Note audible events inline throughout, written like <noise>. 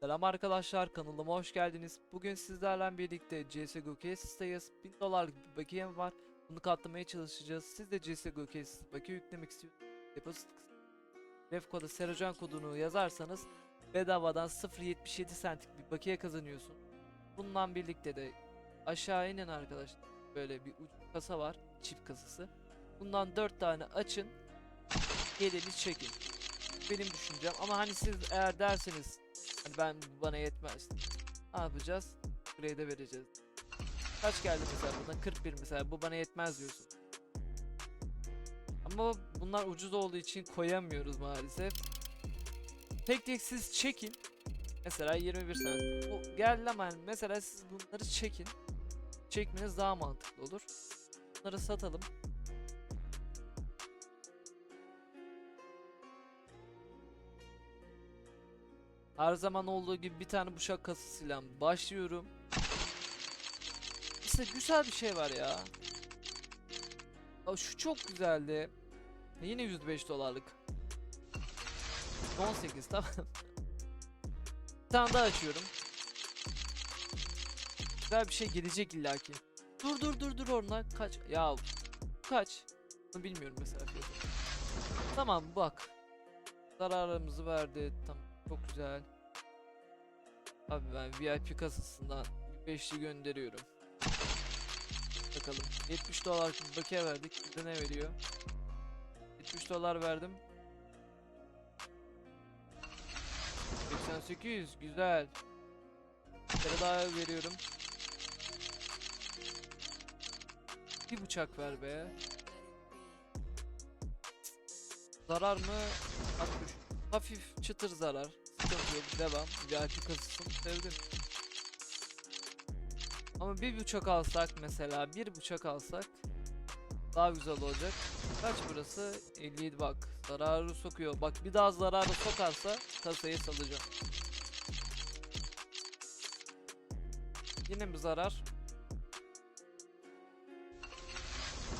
Selam arkadaşlar kanalıma hoş geldiniz. Bugün sizlerle birlikte CSGO Case'dayız. 1000 dolarlık bir bakiyem var. Bunu katlamaya çalışacağız. Siz de CSGO Case bakiye yüklemek istiyorsanız deposit ref kodu Serocan kodunu yazarsanız bedavadan 0.77 centlik bir bakiye kazanıyorsun. Bununla birlikte de aşağı inin arkadaşlar. Böyle bir uç kasa var. Çift kasası. Bundan 4 tane açın. Geleni çekin. Benim düşüncem ama hani siz eğer derseniz ben bana yetmez. Ne yapacağız? Grade'e vereceğiz. Kaç geldi mesela buna? 41 mesela. Bu bana yetmez diyorsun. Ama bunlar ucuz olduğu için koyamıyoruz maalesef. Tek tek siz çekin. Mesela 21 sent. Bu geldi ama yani mesela siz bunları çekin. Çekmeniz daha mantıklı olur. Bunları satalım. Her zaman olduğu gibi bir tane bıçak kasasıyla başlıyorum. İşte güzel bir şey var ya. Aa, şu çok güzeldi. Yine 105 dolarlık. 18 tamam. bir tane daha açıyorum. Güzel bir şey gelecek illaki. Dur dur dur dur orada kaç ya kaç bilmiyorum mesela. Tamam bak zararımızı verdi tamam çok güzel. Abi ben VIP kasasından bir beşli gönderiyorum. Bakalım 70 dolar bakiye verdik bize ne veriyor? 70 dolar verdim. 88 güzel. Bir daha veriyorum. Bir bıçak ver be. Zarar mı? 60. Hafif çıtır zarar. Sıkıntı yok. Devam. VIP kasasını sevdim. Ama bir bıçak alsak mesela bir bıçak alsak daha güzel olacak. Kaç burası? 57 bak. Zararı sokuyor. Bak bir daha zararı sokarsa kasayı salacağım. Yine mi zarar?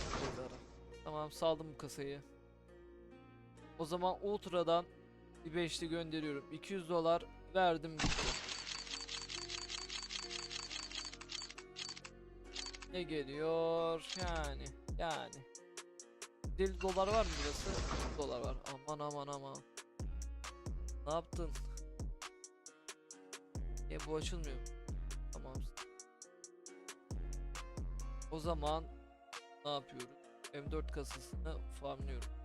Yine zarar. Tamam saldım bu kasayı. O zaman Ultra'dan bir beşli gönderiyorum. 200 dolar verdim. Ne geliyor? Yani. Yani. 50 dolar var mı burası? 100 dolar var. Aman aman aman. Ne yaptın? E bu açılmıyor. Tamam. O zaman ne yapıyoruz? M4 kasasını farmlıyorum.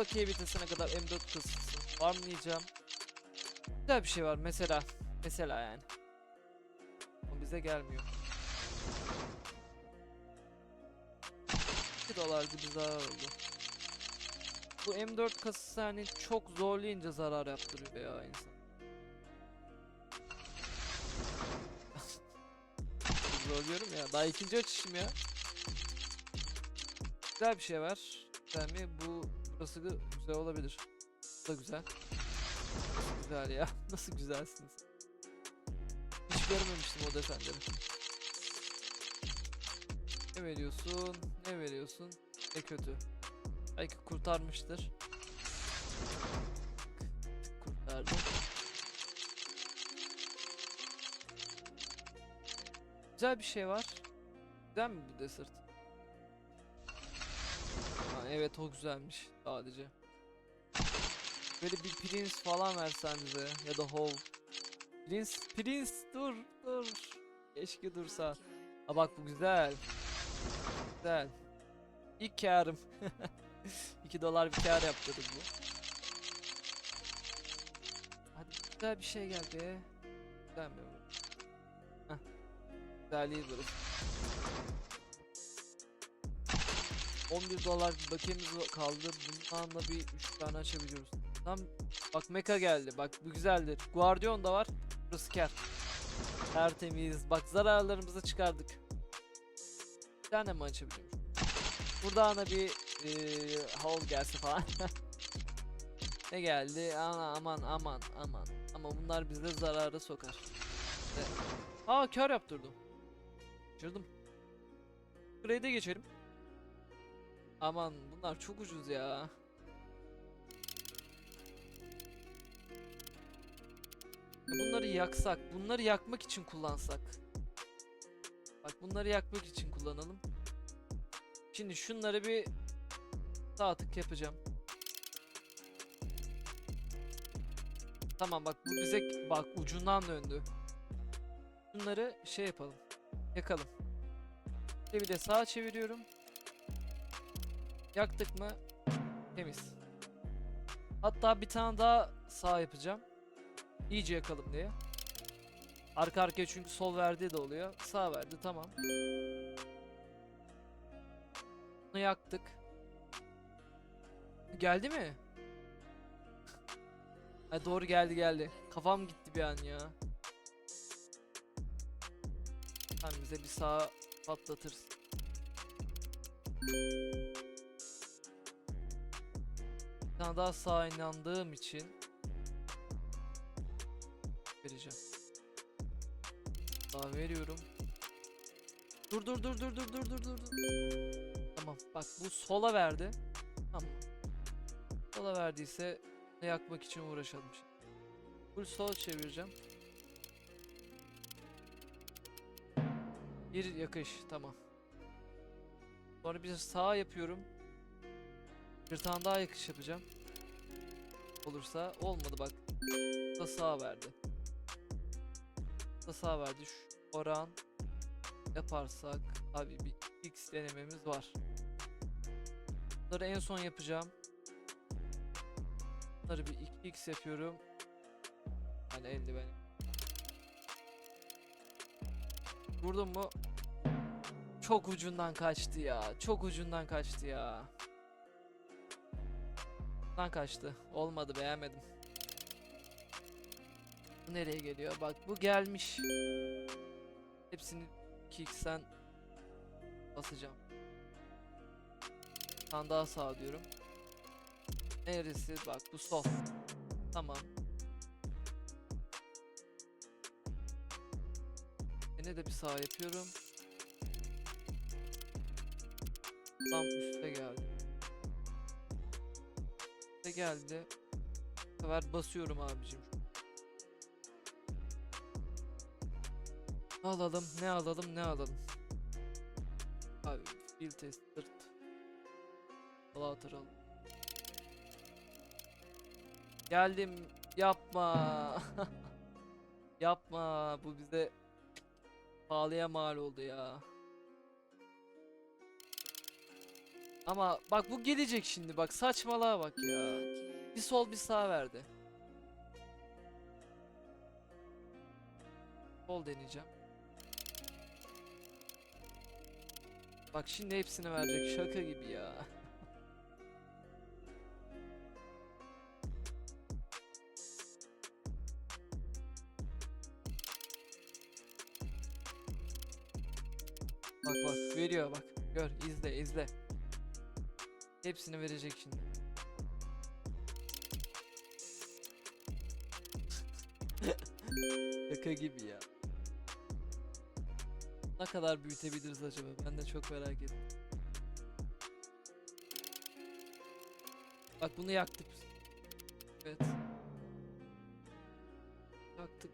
Bakiye bitesine kadar M4 kasasını farmlayacağım. Güzel bir şey var mesela. Mesela yani. O bize gelmiyor. 2 dolar gibi zarar oldu. Bu M4 kasası hani çok zorlayınca zarar yaptırıyor ya insan. <laughs> Zorluyorum ya. Daha ikinci açışım ya. Güzel bir şey var. Güzel? Bu burası güzel olabilir. Bu da güzel. Güzel ya. <laughs> Nasıl güzelsiniz. Hiç görmemiştim o desenleri. Ne veriyorsun? Ne veriyorsun? Ne kötü. Belki kurtarmıştır. Kurtardı. Güzel bir şey var. Güzel mi bu desert? Evet o güzelmiş sadece. Böyle bir prince falan versen bize ya da hov. Prince, prince dur dur. Keşke dursa. Ha bak bu güzel. Güzel. İlk karım. <laughs> 2 dolar bir kar yaptırdık bu. Hadi güzel bir şey geldi. Güzel mi? Heh. Güzelliği burası. 11 dolar bakiyemiz kaldı. Bundan da bir 3 tane açabiliyoruz. Tam bak Meka geldi. Bak bu güzeldir. Guardian da var. Kar. Tertemiz. Bak zararlarımızı çıkardık. Bir tane mi açabiliyormuş? Burada ana bir eee haul gelse falan. <laughs> ne geldi? Ana, aman aman aman. Ama bunlar bize zararı sokar. İşte. Aa kar yaptırdım. Kaçırdım. Grade'e geçelim. Aman bunlar çok ucuz ya. bunları yaksak, bunları yakmak için kullansak. Bak bunları yakmak için kullanalım. Şimdi şunları bir sağ tık yapacağım. Tamam bak bu bize bak ucundan döndü. Bunları şey yapalım. Yakalım. Bir de sağa çeviriyorum. Yaktık mı? Temiz. Hatta bir tane daha sağ yapacağım. İyice yakalım diye. Arka arkaya çünkü sol verdiği de oluyor. Sağ verdi tamam. Bunu yaktık. Geldi mi? Ha, doğru geldi geldi. Kafam gitti bir an ya. Sen bize bir sağ patlatırsın. Tane daha sağa inandığım için vereceğim. Daha veriyorum. Dur dur dur dur dur dur dur. dur. Tamam bak bu sola verdi. Tamam. Sola verdiyse ne yakmak için uğraşalım şimdi. Full sol çevireceğim. Bir yakış tamam. Sonra bir sağ yapıyorum. Bir tane daha yakış yapacağım. Olursa olmadı bak. Da sağ verdi. Da sağ verdi. Şu oran yaparsak abi bir x denememiz var. Bunları en son yapacağım. Bunları bir 2x yapıyorum. Hani eldiven. Vurdum mu? Çok ucundan kaçtı ya. Çok ucundan kaçtı ya. Ucundan kaçtı. Olmadı beğenmedim. Bu nereye geliyor? Bak bu gelmiş. Hepsini 2x'ten basacağım. Tane daha sağ diyorum. Neresi? Bak bu sol. Tamam. Yine de bir sağ yapıyorum. Tam üste geldi. Üste geldi. Bu sefer basıyorum abicim. Alalım, ne alalım, ne alalım. Abi, field test, sırt. Flutter alalım. Geldim, yapma. <laughs> yapma, bu bize pahalıya mal oldu ya. Ama bak bu gelecek şimdi bak saçmalığa bak ya. Bir sol bir sağ verdi. Sol deneyeceğim. Bak şimdi hepsini verecek şaka gibi ya. Bak bak veriyor bak. Gör izle izle. Hepsini verecek şimdi. <laughs> Şaka gibi ya. Ne kadar büyütebiliriz acaba? Ben de çok merak ettim. Bak bunu yaktık. Evet. Yaktık.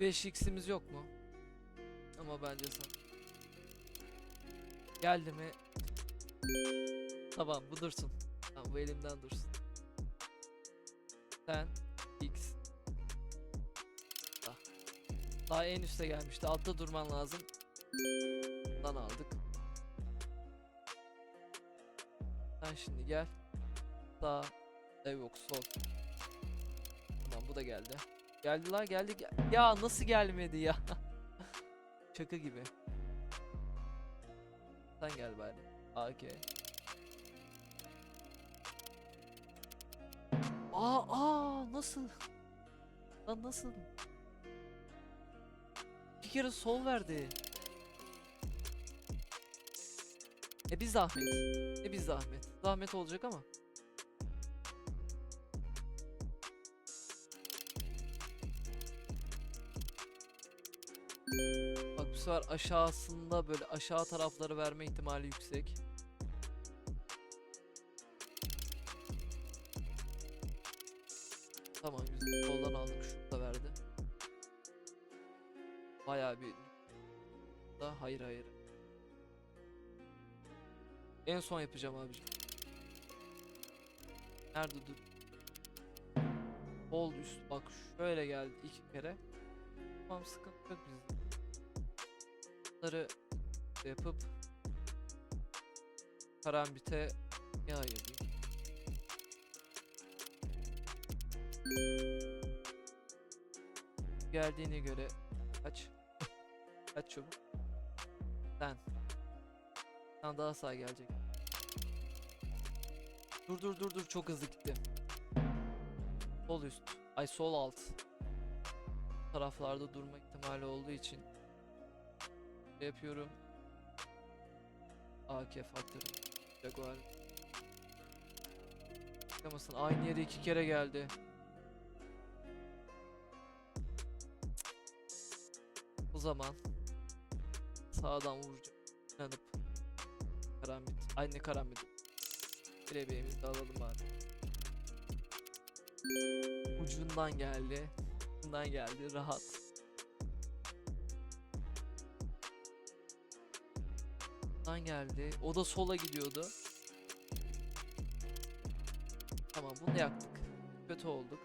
5x'imiz yok mu? Ama bence sen. Geldi mi? Tamam bu dursun. Tamam bu elimden dursun. Sen X. Daha. Daha en üste gelmişti. Altta durman lazım. Buradan aldık. Sen şimdi gel. Sağ. Ee, yok sol. Tamam bu da geldi. Geldi la geldi. Gel ya nasıl gelmedi ya? <laughs> Şaka gibi. Sen gel bari. AK. Aa aa nasıl? Lan nasıl? Bir kere sol verdi. E bir zahmet. E bir zahmet. Zahmet olacak ama. Sefer aşağısında böyle aşağı tarafları verme ihtimali yüksek. Tamam güzel. Soldan aldık. Şunu da verdi. Bayağı bir da hayır hayır. En son yapacağım abicim. Nerede dur? Sol üst bak şöyle geldi iki kere. Tamam sıkıntı yok bizde. Bunları yapıp karambite yağ yapayım. Geldiğine göre kaç? kaç çabuk? Sen. Sen daha sağ gelecek. Dur dur dur dur çok hızlı gitti. Sol üst. Ay sol alt. Taraflarda durma ihtimali olduğu için yapıyorum. AK faktörü. Jaguar. Çıkamasın. Aynı yere iki kere geldi. O zaman sağdan vuracağım. İnanıp karambit. Aynı karambit. Bilebeğimizi de alalım bari. Ucundan geldi. Ucundan geldi. Rahat. Ucundan geldi. O da sola gidiyordu. Tamam bunu yaktık. Kötü olduk.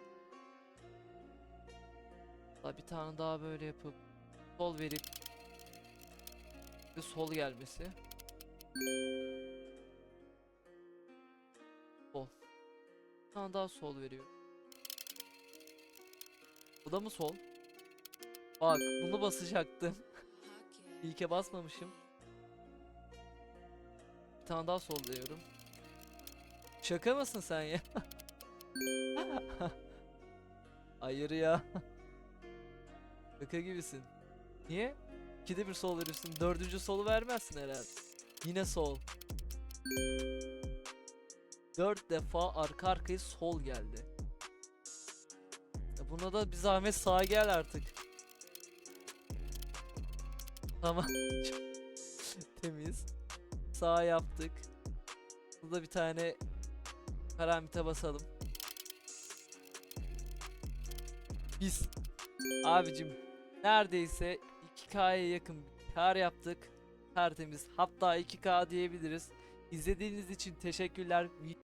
Daha bir tane daha böyle yapıp sol verip bir sol gelmesi. Sol. Bir tane daha sol veriyor. Bu da mı sol? Bak bunu basacaktım. <laughs> İlke basmamışım. Bir tane daha sol diyorum. Şaka mısın sen ya? <laughs> Hayır ya. Şaka gibisin. Niye? İkide bir sol veriyorsun. Dördüncü solu vermezsin herhalde. Yine sol. Dört defa arka arkaya sol geldi. Buna da bir zahmet sağa gel artık. Tamam. <laughs> Temiz. Sağ yaptık. Burada bir tane karamite basalım. Biz abicim neredeyse 2K'ya yakın bir kar yaptık. Tertemiz. Hatta 2K diyebiliriz. İzlediğiniz için teşekkürler.